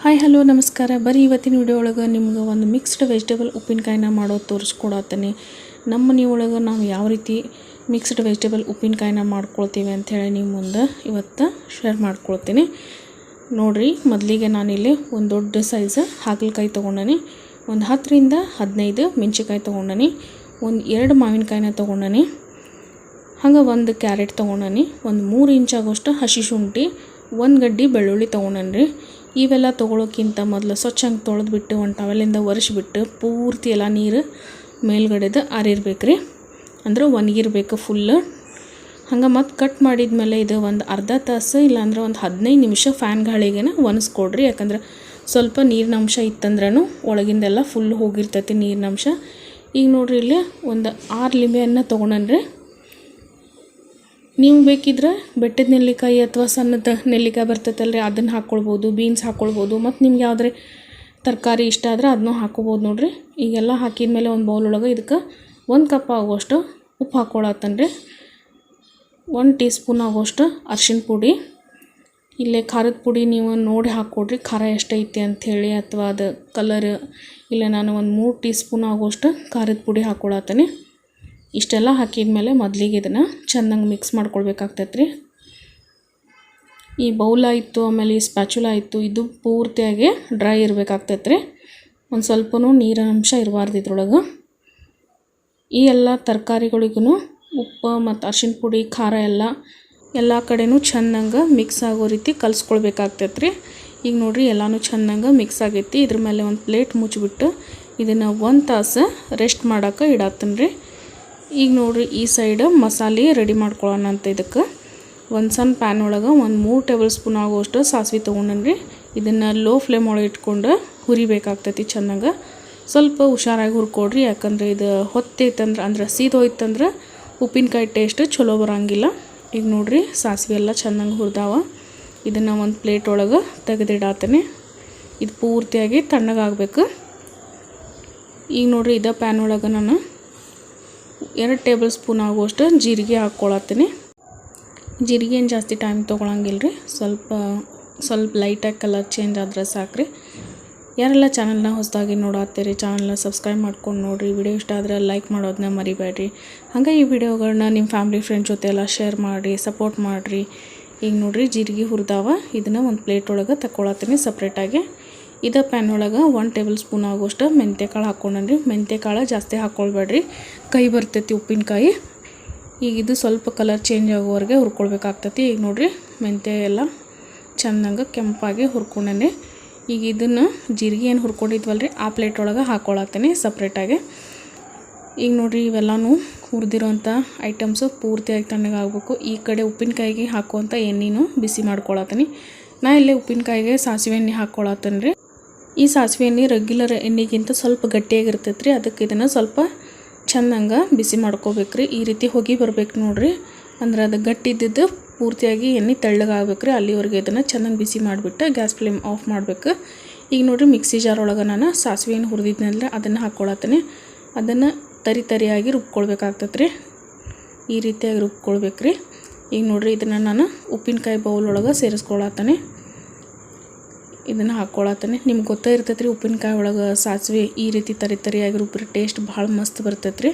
Hi hello ನಮಸ್ಕಾರ. ಬರೀ ಇವತ್ತಿನ ವಿಡಿಯೋ ಒಳಗೆ ನಿಮ್ಗೆ ಒಂದು ಮಿಕ್ಸ್ಡ್ ವೆಜಿಟೇಬಲ್ ಉಪ್ಪಿನಕಾಯಿನ ಮಾಡೋದು ತೋರಿಸ್ಕೊಡತ್ತೇನೆ. ನಮ್ಮ ಮನೆ ಒಳಗೆ ನಾವು ಯಾವ ರೀತಿ ಮಿಕ್ಸ್ಡ್ ವೆಜಿಟೇಬಲ್ ಉಪ್ಪಿನಕಾಯಿನ ಮಾಡ್ಕೊಳ್ತೀವಿ ಅಂಥೇಳಿ ನಿಮ್ಮ ಮುಂದೆ ಇವತ್ತು ಶೇರ್ ಮಾಡ್ಕೊಳ್ತೀನಿ. ನೋಡಿರಿ, ಮೊದಲಿಗೆ ನಾನಿಲ್ಲಿ ಒಂದು ದೊಡ್ಡ ಸೈಜ್ ಹಾಗಲಕಾಯಿ ತೊಗೊಂಡನಿ, ಒಂದು ಹತ್ತರಿಂದ ಹದಿನೈದು ಮೆಣಸಿನ್ಕಾಯಿ ತೊಗೊಂಡನಿ, ಒಂದು ಎರಡು ಮಾವಿನಕಾಯಿನ ತೊಗೊಂಡನಿ, ಹಂಗೆ ಒಂದು ಕ್ಯಾರೆಟ್ ತೊಗೊಂಡನಿ, ಒಂದು ಮೂರು ಇಂಚ್ ಆಗೋಷ್ಟು ಹಸಿ ಶುಂಠಿ, ಒಂದು ಗಡ್ಡಿ ಬೆಳ್ಳುಳ್ಳಿ ತೊಗೊಂಡನ್ರಿ. ಇವೆಲ್ಲ ತೊಗೊಳೋಕ್ಕಿಂತ ಮೊದಲು ಸ್ವಚ್ಛಂಗೆ ತೊಳೆದ್ಬಿಟ್ಟು ಒಂದು ಟವೆಲಿಂದ ಒರೆಸ್ಬಿಟ್ಟು ಪೂರ್ತಿ ಎಲ್ಲ ನೀರು ಮೇಲ್ಗಡೆದು ಆರಿರ್ಬೇಕು ರೀ ಅಂದ್ರೆ ಒಣಗಿರ್ಬೇಕು ಫುಲ್ಲು ಹಂಗೆ ಮತ್ತು ಕಟ್ ಮಾಡಿದ್ಮೇಲೆ ಇದು ಒಂದು ಅರ್ಧ ತಾಸು ಇಲ್ಲಾಂದ್ರೆ ಒಂದು ಹದಿನೈದು ನಿಮಿಷ ಫ್ಯಾನ್ ಗಾಳಿಗೆನ ಒಣಸ್ಕೊಡ್ರಿ. ಯಾಕಂದ್ರೆ ಸ್ವಲ್ಪ ನೀರಿನ ಅಂಶ ಇತ್ತಂದ್ರೂ ಒಳಗಿಂದೆಲ್ಲ ಫುಲ್ ಹೋಗಿರ್ತೈತಿ ನೀರಿನ ಅಂಶ ಈಗ ನೋಡ್ರಿ ಇಲ್ಲಿ ಒಂದು ಆರು ಲಿಂಬೆಯನ್ನು ತೊಗೊಂಡನ್ರಿ ನೀವು ಬೇಕಿದ್ರೆ ಬೆಟ್ಟದ ನೆಲ್ಲಿಕಾಯಿ ಅಥವಾ ಸಣ್ಣದ ನೆಲ್ಲಿಕಾಯಿ ಬರ್ತೈತಲ್ರಿ, ಅದನ್ನು ಹಾಕ್ಕೊಳ್ಬೋದು ಬೀನ್ಸ್ ಹಾಕ್ಕೊಳ್ಬೋದು ಮತ್ತು ನಿಮ್ಗೆ ಯಾವುದೇ ತರಕಾರಿ ಇಷ್ಟ ಆದ್ರೆ ಅದನ್ನೂ ಹಾಕ್ಕೊಬೋದು ನೋಡಿರಿ. ಈಗೆಲ್ಲ ಹಾಕಿದ ಮೇಲೆ ಒಂದು ಬೌಲ್ ಒಳಗೆ ಇದಕ್ಕೆ ಒಂದು ಕಪ್ ಆಗುವಷ್ಟು ಉಪ್ಪು ಹಾಕ್ಕೊಳತ್ತನ್ರಿ ಒಂದು ಟೀ ಸ್ಪೂನ್ ಆಗುವಷ್ಟು ಅರ್ಶಿಣ ಪುಡಿ. ಇಲ್ಲೇ ಖಾರದ ಪುಡಿ ನೀವು ನೋಡಿ ಹಾಕ್ಕೊಡ್ರಿ ಖಾರ ಎಷ್ಟೈತಿ ಅಂಥೇಳಿ ಅಥವಾ ಅದು ಕಲರ್ ಇಲ್ಲ ನಾನು ಒಂದು ಮೂರು ಟೀ ಸ್ಪೂನ್ ಆಗುವಷ್ಟು ಖಾರದ ಪುಡಿ ಹಾಕ್ಕೊಳತ್ತೀನಿ ಇಷ್ಟೆಲ್ಲ ಹಾಕಿದ ಮೇಲೆ ಮೊದಲಿಗೆ ಇದನ್ನು ಚೆನ್ನಾಗಿ ಮಿಕ್ಸ್ ಮಾಡ್ಕೊಳ್ಬೇಕಾಗ್ತೈತೆ ರೀ ಈ ಬೌಲ್ ಆಯಿತು, ಆಮೇಲೆ ಈ ಸ್ಪ್ಯಾಚುಲಾ ಆಯಿತು, ಇದು ಪೂರ್ತಿಯಾಗಿ ಡ್ರೈ ಇರಬೇಕಾಗ್ತೈತೆ ರೀ ಒಂದು ಸ್ವಲ್ಪನೂ ನೀರಿನ ಅಂಶ ಇರಬಾರ್ದು ಇದ್ರೊಳಗೆ. ಈ ಎಲ್ಲ ತರಕಾರಿಗಳಿಗೂ ಉಪ್ಪು ಮತ್ತು ಅರ್ಶಿನ ಪುಡಿ, ಖಾರ ಎಲ್ಲ ಎಲ್ಲ ಕಡೆನೂ ಚೆಂದಂಗೆ ಮಿಕ್ಸ್ ಆಗೋ ರೀತಿ ಕಲಿಸ್ಕೊಳ್ಬೇಕಾಗ್ತೈತೆ ರೀ ಈಗ ನೋಡಿರಿ ಎಲ್ಲನೂ ಚೆಂದಂಗೆ ಮಿಕ್ಸ್ ಆಗೈತಿ. ಇದ್ರ ಮೇಲೆ ಒಂದು ಪ್ಲೇಟ್ ಮುಚ್ಚಿಬಿಟ್ಟು ಇದನ್ನು ಒಂದು ತಾಸು ರೆಸ್ಟ್ ಮಾಡೋಕೆ ಇಡತ್ತೇನೆ ರೀ ಈಗ ನೋಡಿರಿ ಈ ಸೈಡ್ ಮಸಾಲೆ ರೆಡಿ ಮಾಡ್ಕೊಳ್ಳೋಣ ಅಂತ ಇದಕ್ಕೆ. ಒಂದು ಸಣ್ಣ ಪ್ಯಾನ್ ಒಳಗೆ ಒಂದು ಮೂರು ಟೇಬಲ್ ಸ್ಪೂನ್ ಆಗುವಷ್ಟು ಸಾಸಿವೆ ತೊಗೊಂಡನ್ರಿ. ಇದನ್ನು ಲೋ ಫ್ಲೇಮ್ ಒಳಗೆ ಇಟ್ಕೊಂಡು ಹುರಿಬೇಕಾಗ್ತೈತಿ ಚೆನ್ನಾಗಿ. ಸ್ವಲ್ಪ ಹುಷಾರಾಗಿ ಹುರ್ಕೊಡ್ರಿ, ಯಾಕಂದ್ರೆ ಇದು ಹೊತ್ತೈತಂದ್ರೆ, ಅಂದ್ರೆ ಸೀದೋಯ್ತಂದ್ರೆ ಉಪ್ಪಿನಕಾಯಿ ಟೇಸ್ಟ್ ಚಲೋ ಬರೋಂಗಿಲ್ಲ. ಈಗ ನೋಡಿರಿ ಸಾಸಿವೆ ಎಲ್ಲ ಚೆನ್ನಾಗಿ ಹುರಿದಾವ. ಇದನ್ನು ಒಂದು ಪ್ಲೇಟ್ ಒಳಗೆ ತೆಗೆದಿಡಾತೇನೆ. ಇದು ಪೂರ್ತಿಯಾಗಿ ತಣ್ಣಗಾಗಬೇಕು. ಈಗ ನೋಡಿರಿ ಇದೇ ಪ್ಯಾನ್ ಒಳಗೆ ನಾನು ಎರಡು ಟೇಬಲ್ ಸ್ಪೂನ್ ಆಗುವಷ್ಟು ಜೀರಿಗೆ ಹಾಕ್ಕೊಳತ್ತೀನಿ. ಜೀರಿಗೆ ಏನು ಜಾಸ್ತಿ ಟೈಮ್ ತೊಗೊಳಂಗಿಲ್ಲ ರೀ. ಸ್ವಲ್ಪ ಸ್ವಲ್ಪ ಲೈಟಾಗಿ ಕಲರ್ ಚೇಂಜ್ ಆದರೆ ಸಾಕ್ರಿ. ಯಾರೆಲ್ಲ ಚಾನಲ್ನ ಹೊಸದಾಗಿ ನೋಡತ್ತೀರಿ ಚಾನಲ್ನ ಸಬ್ಸ್ಕ್ರೈಬ್ ಮಾಡ್ಕೊಂಡು ನೋಡಿರಿ. ವಿಡಿಯೋ ಇಷ್ಟ ಆದರೆ ಲೈಕ್ ಮಾಡೋದನ್ನ ಮರಿಬೇಡ್ರಿ. ಹಾಗೆ ಈ ವಿಡಿಯೋಗಳನ್ನ ನಿಮ್ಮ ಫ್ಯಾಮಿಲಿ ಫ್ರೆಂಡ್ಸ್ ಜೊತೆ ಎಲ್ಲ ಶೇರ್ ಮಾಡಿ ಸಪೋರ್ಟ್ ಮಾಡಿರಿ. ಈಗ ನೋಡಿರಿ ಜೀರಿಗೆ ಹುರಿದಾವ. ಇದನ್ನು ಒಂದು ಪ್ಲೇಟ್ ಒಳಗೆ ತಗೊಳತ್ತೀನಿ ಸಪ್ರೇಟಾಗಿ ಇದೇ ಪ್ಯಾನ್ ಒಳಗೆ ಒನ್ ಟೇಬಲ್ ಸ್ಪೂನ್ ಆಗೋಷ್ಟು ಮೆಂತ್ಯಕಾಳು ಹಾಕ್ಕೊಂಡ್ರಿ ಮೆಂತ್ಯಕಾಳು ಜಾಸ್ತಿ ಹಾಕ್ಕೊಳ್ಬೇಡ್ರಿ ಕೈ ಬರ್ತೈತಿ ಉಪ್ಪಿನಕಾಯಿ. ಈಗ ಇದು ಸ್ವಲ್ಪ ಕಲರ್ ಚೇಂಜ್ ಆಗೋವರೆಗೆ ಹುರ್ಕೊಳ್ಬೇಕಾಗ್ತೈತಿ. ಈಗ ನೋಡಿರಿ ಮೆಂತ್ಯ ಎಲ್ಲ ಚೆನ್ನಾಗಿ ಕೆಂಪಾಗಿ ಹುರ್ಕೊಂಡೇನೆ. ಈಗ ಇದನ್ನು ಜೀರಿಗೆ ಏನು ಹುರ್ಕೊಂಡಿದ್ವಲ್ರಿ, ಆ ಪ್ಲೇಟ್ ಒಳಗೆ ಹಾಕ್ಕೊಳತ್ತೀನಿ ಸಪ್ರೇಟಾಗಿ ಈಗ ನೋಡಿರಿ ಇವೆಲ್ಲನೂ ಹುರಿದಿರೋಂಥ ಐಟಮ್ಸು ಪೂರ್ತಿಯಾಗಿ ತಣ್ಣಗಾಗಬೇಕು ಈ ಕಡೆ ಉಪ್ಪಿನಕಾಯಿಗೆ ಹಾಕುವಂಥ ಎಣ್ಣೆನೂ ಬಿಸಿ ಮಾಡ್ಕೊಳತ್ತೀನಿ ನಾ ಇಲ್ಲೇ ಉಪ್ಪಿನಕಾಯಿಗೆ ಸಾಸಿವೆ ಎಣ್ಣೆ ಹಾಕ್ಕೊಳತ್ತೇನೆ ರೀ ಈ ಸಾಸಿವೆ ಎಣ್ಣೆ ರೆಗ್ಯುಲರ್ ಎಣ್ಣೆಗಿಂತ ಸ್ವಲ್ಪ ಗಟ್ಟಿಯಾಗಿರ್ತೈತೆ ರೀ ಅದಕ್ಕೆ ಇದನ್ನು ಸ್ವಲ್ಪ ಚೆಂದಂಗೆ ಬಿಸಿ ಮಾಡ್ಕೋಬೇಕು ರೀ ಈ ರೀತಿ ಹೊಗೆ ಬರ್ಬೇಕು ನೋಡಿರಿ. ಅಂದ್ರೆ ಅದು ಗಟ್ಟಿದ್ದು ಪೂರ್ತಿಯಾಗಿ ಎಣ್ಣೆ ತೆಳ್ಳಗಾಗ್ಬೇಕು ರೀ ಅಲ್ಲಿವರೆಗೆ ಇದನ್ನು ಚೆನ್ನಾಗಿ ಬಿಸಿ ಮಾಡಿಬಿಟ್ಟು ಗ್ಯಾಸ್ ಫ್ಲೇಮ್ ಆಫ್ ಮಾಡಬೇಕು. ಈಗ ನೋಡಿರಿ ಮಿಕ್ಸಿ ಜಾರ್ ಒಳಗೆ ನಾನು ಸಾಸಿವೆ ಏನು ಹುರಿದಿದ್ನಂದ್ರೆ ಅದನ್ನು ಹಾಕ್ಕೊಳತ್ತೀನಿ ಅದನ್ನು ತರಿ ತರಿಯಾಗಿ ರುಬ್ಕೊಳ್ಬೇಕಾಗ್ತದೆ ರೀ ಈ ರೀತಿಯಾಗಿ ರುಬ್ಕೊಳ್ಬೇಕು ರೀ ಈಗ ನೋಡಿರಿ ಇದನ್ನು ನಾನು ಉಪ್ಪಿನಕಾಯಿ ಬೌಲ್ ಒಳಗೆ ಸೇರಿಸ್ಕೊಳತ್ತಾನೆ. ಇದನ್ನು ಹಾಕ್ಕೊಳತ್ತಾನೆ ನಿಮ್ಗೆ ಗೊತ್ತೇ ಇರ್ತೈತೆ ರೀ ಉಪ್ಪಿನಕಾಯಿ ಒಳಗೆ ಸಾಸಿವೆ ಈ ರೀತಿ ತರಿ ತರಿಯಾಗಿ ರುಬ್ಬಿರಿ ಟೇಸ್ಟ್ ಭಾಳ ಮಸ್ತ್ ಬರ್ತೈತೆ ರೀ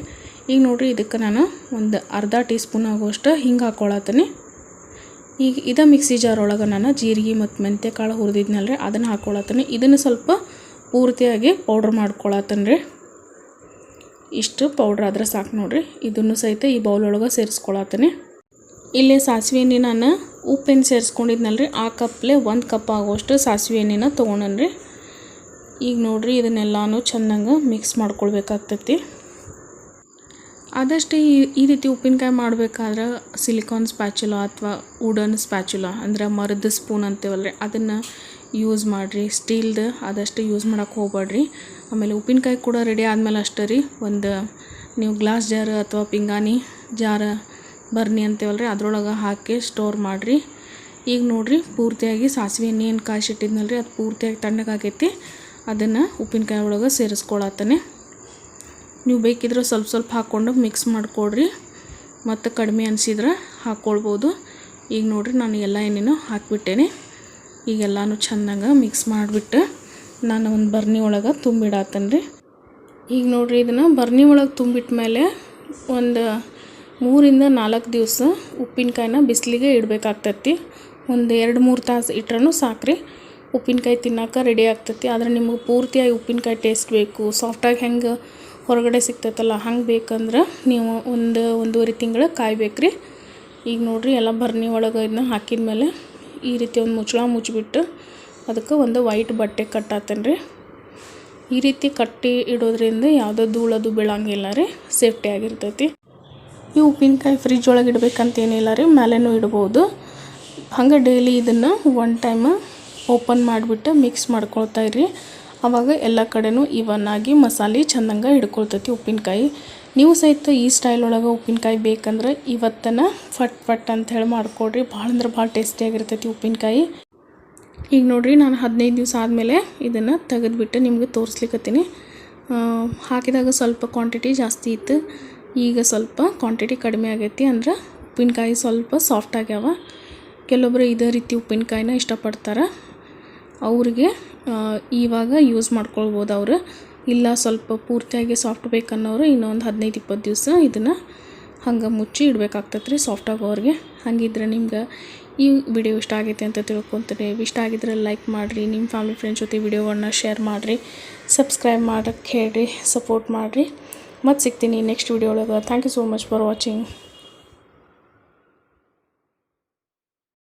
ಈಗ ನೋಡಿರಿ ಇದಕ್ಕೆ ನಾನು ಒಂದು ಅರ್ಧ ಟೀ ಸ್ಪೂನ್ ಆಗುವಷ್ಟು ಹಿಂಗೆ ಹಾಕ್ಕೊಳತ್ತೀನಿ ಈಗ ಇದೇ ಮಿಕ್ಸಿ ಜಾರ್ ಒಳಗೆ ನಾನು ಜೀರಿಗೆ ಮತ್ತು ಮೆಂತ್ಯ ಕಾಳು ಹುರಿದಿದ್ನಲ್ರಿ ಅದನ್ನು ಹಾಕ್ಕೊಳತ್ತೀನಿ ಇದನ್ನು ಸ್ವಲ್ಪ ಪೂರ್ತಿಯಾಗಿ ಪೌಡ್ರ್ ಮಾಡ್ಕೊಳತ್ತೇನೆ ರೀ. ಇಷ್ಟು ಪೌಡ್ರ್ ಆದ್ರೆ ಸಾಕು ನೋಡಿರಿ. ಇದನ್ನು ಸಹಿತ ಈ ಬೌಲ್ ಒಳಗೆ ಸೇರಿಸ್ಕೊಳತ್ತೀನಿ. ಇಲ್ಲಿ ಸಾಸಿವೆ ಎಣ್ಣೆ ನಾನು ಉಪ್ಪೇನು ರೀ ಆ ಕಪ್ಲೆ ಒಂದು ಕಪ್ ಆಗೋಷ್ಟು ಸಾಸಿವೆ ಎಣ್ಣೆನ ತೊಗೊಂಡನ್ರಿ. ಈಗ ನೋಡಿರಿ ಇದನ್ನೆಲ್ಲನೂ ಚೆನ್ನಾಗಿ ಮಿಕ್ಸ್ ಮಾಡ್ಕೊಳ್ಬೇಕಾಗ್ತೈತಿ. ಆದಷ್ಟು ಈ ಈ ರೀತಿ ಉಪ್ಪಿನಕಾಯಿ ಮಾಡಬೇಕಾದ್ರೆ ಸಿಲಿಕಾನ್ ಸ್ಪ್ಯಾಚುಲ ಅಥವಾ ವುಡನ್ ಸ್ಪ್ಯಾಚುಲ ಅಂದ್ರೆ ಮರದ ಸ್ಪೂನ್ ಅಂತೀವಲ್ರಿ, ಅದನ್ನು ಯೂಸ್ ಮಾಡಿರಿ. ಸ್ಟೀಲ್ದು ಆದಷ್ಟು ಯೂಸ್ ಮಾಡೋಕ್ಕೆ ಹೋಗ್ಬೇಡ್ರಿ ಆಮೇಲೆ ಉಪ್ಪಿನಕಾಯಿ ಕೂಡ ರೆಡಿ ಆದಮೇಲೆ ಅಷ್ಟೇ ರೀ. ಒಂದು, ನೀವು ಗ್ಲಾಸ್ ಜಾರ್ ಅಥವಾ ಪಿಂಗಾಣಿ ಜಾರ ಬರ್ನಿ ಅಂತೀವಲ್ರಿ, ಅದ್ರೊಳಗೆ ಹಾಕಿ ಸ್ಟೋರ್ ಮಾಡಿರಿ. ಈಗ ನೋಡಿರಿ, ಪೂರ್ತಿಯಾಗಿ ಸಾಸಿವೆ ಏನು ರೀ ಅದು ಪೂರ್ತಿಯಾಗಿ ತಣ್ಣಗಾಗೈತಿ ಅದನ್ನು ಉಪ್ಪಿನಕಾಯಿ ಒಳಗೆ ಸೇರಿಸ್ಕೊಳತ್ತಾನೆ. ನೀವು ಬೇಕಿದ್ರೆ ಸ್ವಲ್ಪ ಸ್ವಲ್ಪ ಹಾಕ್ಕೊಂಡು ಮಿಕ್ಸ್ ಮಾಡಿಕೊಡ್ರಿ. ಮತ್ತು ಕಡಿಮೆ ಅನಿಸಿದ್ರೆ ಹಾಕ್ಕೊಳ್ಬೋದು ಈಗ ನೋಡಿರಿ, ನಾನು ಎಲ್ಲ ಎಣ್ಣೆನೂ ಹಾಕಿಬಿಟ್ಟೇನೆ. ಈಗೆಲ್ಲನೂ ಚೆನ್ನಾಗ ಮಿಕ್ಸ್ ಮಾಡಿಬಿಟ್ಟು ನಾನು ಒಂದು ಬರ್ನಿ ಒಳಗೆ ತುಂಬಿಡಾತೇನೆ ರೀ ಈಗ ನೋಡಿರಿ, ಇದನ್ನು ಬರ್ನಿ ಒಳಗೆ ತುಂಬಿಟ್ಟ ಮೇಲೆ ಒಂದು ಮೂರಿಂದ ನಾಲ್ಕು ದಿವಸ ಉಪ್ಪಿನಕಾಯಿನ ಬಿಸಿಲಿಗೆ ಇಡಬೇಕಾಗ್ತತಿ. ಒಂದು ಎರಡು ಮೂರು ತಾಸು ಇಟ್ರೂ ಸಾಕ್ರಿ. ಉಪ್ಪಿನಕಾಯಿ ತಿನ್ನೋಕೆ ರೆಡಿ ಆಗ್ತತಿ. ಆದ್ರೆ ನಿಮಗೆ ಪೂರ್ತಿಯಾಗಿ ಉಪ್ಪಿನಕಾಯಿ ಟೇಸ್ಟ್ ಬೇಕು. ಸಾಫ್ಟಾಗಿ ಹೆಂಗೆ ಹೊರಗಡೆ ಸಿಗ್ತೈತಲ್ಲ, ಹಂಗೆ ಬೇಕಂದ್ರೆ ನೀವು ಒಂದು ಒಂದೂವರೆ ತಿಂಗಳು ಕಾಯ್ಬೇಕ್ರಿ. ಈಗ ನೋಡಿರಿ, ಎಲ್ಲ ಬರ್ನಿ ಒಳಗೆ ಇದನ್ನ ಹಾಕಿದ ಮೇಲೆ ಈ ರೀತಿ ಒಂದು ಮುಚ್ಚಳ ಮುಚ್ಚಿಬಿಟ್ಟು ಅದಕ್ಕೆ ಒಂದು ವೈಟ್ ಬಟ್ಟೆ ಕಟ್ಟಾತೇನೆ ರೀ ಈ ರೀತಿ ಕಟ್ಟಿ ಇಡೋದ್ರಿಂದ ಯಾವುದೋ ಧೂಳದು ಬೀಳಂಗಿಲ್ಲ ರೀ ಸೇಫ್ಟಿ ಆಗಿರ್ತೈತಿ. ಈ ಉಪ್ಪಿನಕಾಯಿ ಫ್ರಿಜ್ ಒಳಗೆ ಇಡಬೇಕಂತೇನಿಲ್ಲ ರೀ ಮೇಲೆನೂ ಇಡ್ಬೋದು. ಹಂಗೆ ಡೈಲಿ ಇದನ್ನು ಒನ್ ಟೈಮ್ ಓಪನ್ ಮಾಡಿಬಿಟ್ಟು ಮಿಕ್ಸ್ ಮಾಡ್ಕೊಳ್ತಾ ಇರಿ ಆವಾಗ ಎಲ್ಲ ಕಡೆನೂ ಇವನ್ ಆಗಿ ಮಸಾಲೆ ಚಂದಂಗೆ ಹಿಡ್ಕೊಳ್ತೈತಿ ಉಪ್ಪಿನಕಾಯಿ. ನೀವು ಸಹಿತ ಈ ಸ್ಟೈಲ್ ಒಳಗೆ ಉಪ್ಪಿನಕಾಯಿ ಬೇಕಂದ್ರೆ ಇವತ್ತನ ಫಟ್ ಫಟ್ ಅಂತ ಹೇಳಿ ಮಾಡ್ಕೊಳ್ರಿ ಭಾಳ ಅಂದ್ರೆ ಭಾಳ ಟೇಸ್ಟಿಯಾಗಿರ್ತೈತಿ ಉಪ್ಪಿನಕಾಯಿ. ಈಗ ನೋಡಿರಿ, ನಾನು ಹದಿನೈದು ದಿವಸ ಆದಮೇಲೆ ಇದನ್ನು ತೆಗೆದುಬಿಟ್ಟು ನಿಮಗೆ ತೋರಿಸ್ಲಿಕ್ಕತ್ತೀನಿ ಹಾಕಿದಾಗ ಸ್ವಲ್ಪ ಕ್ವಾಂಟಿಟಿ ಜಾಸ್ತಿ ಇತ್ತು. ಈಗ ಸ್ವಲ್ಪ ಕ್ವಾಂಟಿಟಿ ಕಡಿಮೆ ಆಗೈತಿ ಅಂದ್ರೆ ಉಪ್ಪಿನಕಾಯಿ ಸ್ವಲ್ಪ ಸಾಫ್ಟ್ ಆಗ್ಯಾವ. ಕೆಲವೊಬ್ಬರು ಇದೇ ರೀತಿ ಉಪ್ಪಿನಕಾಯಿನ ಇಷ್ಟಪಡ್ತಾರೆ. ಅವ್ರಿಗೆ ಇವಾಗ ಯೂಸ್ ಮಾಡ್ಕೊಳ್ಬೋದು ಅವರು. ಇಲ್ಲ ಸ್ವಲ್ಪ ಪೂರ್ತಿಯಾಗಿ ಸಾಫ್ಟ್ ಬೇಕನ್ನೋರು ಇನ್ನೊಂದು ಹದಿನೈದು ಇಪ್ಪತ್ತು ದಿವಸ ಇದನ್ನು ಹಂಗೆ ಮುಚ್ಚಿ ಇಡಬೇಕಾಗ್ತೈತೆ ರೀ ಸಾಫ್ಟ್ ಆಗೋರಿಗೆ ಹಾಗಿದ್ರೆ ನಿಮ್ಗೆ ಈ ವಿಡಿಯೋ ಇಷ್ಟ ಆಗೈತೆ ಅಂತ ತಿಳ್ಕೊತೀನಿ. ಇಷ್ಟ ಆಗಿದ್ರೆ ಲೈಕ್ ಮಾಡಿರಿ ನಿಮ್ಮ ಫ್ಯಾಮಿಲಿ ಫ್ರೆಂಡ್ಸ್ ಜೊತೆ ವಿಡಿಯೋಗಳನ್ನ ಶೇರ್ ಮಾಡಿರಿ. ಸಬ್ಸ್ಕ್ರೈಬ್ ಮಾಡೋಕ್ಕೆ ಹೇಳಿರಿ ಸಪೋರ್ಟ್ ಮಾಡಿರಿ. ಮತ್ತು ಸಿಗ್ತೀನಿ ನೆಕ್ಸ್ಟ್ ವೀಡಿಯೋ ಒಳಗೆ. Thank you so much for watching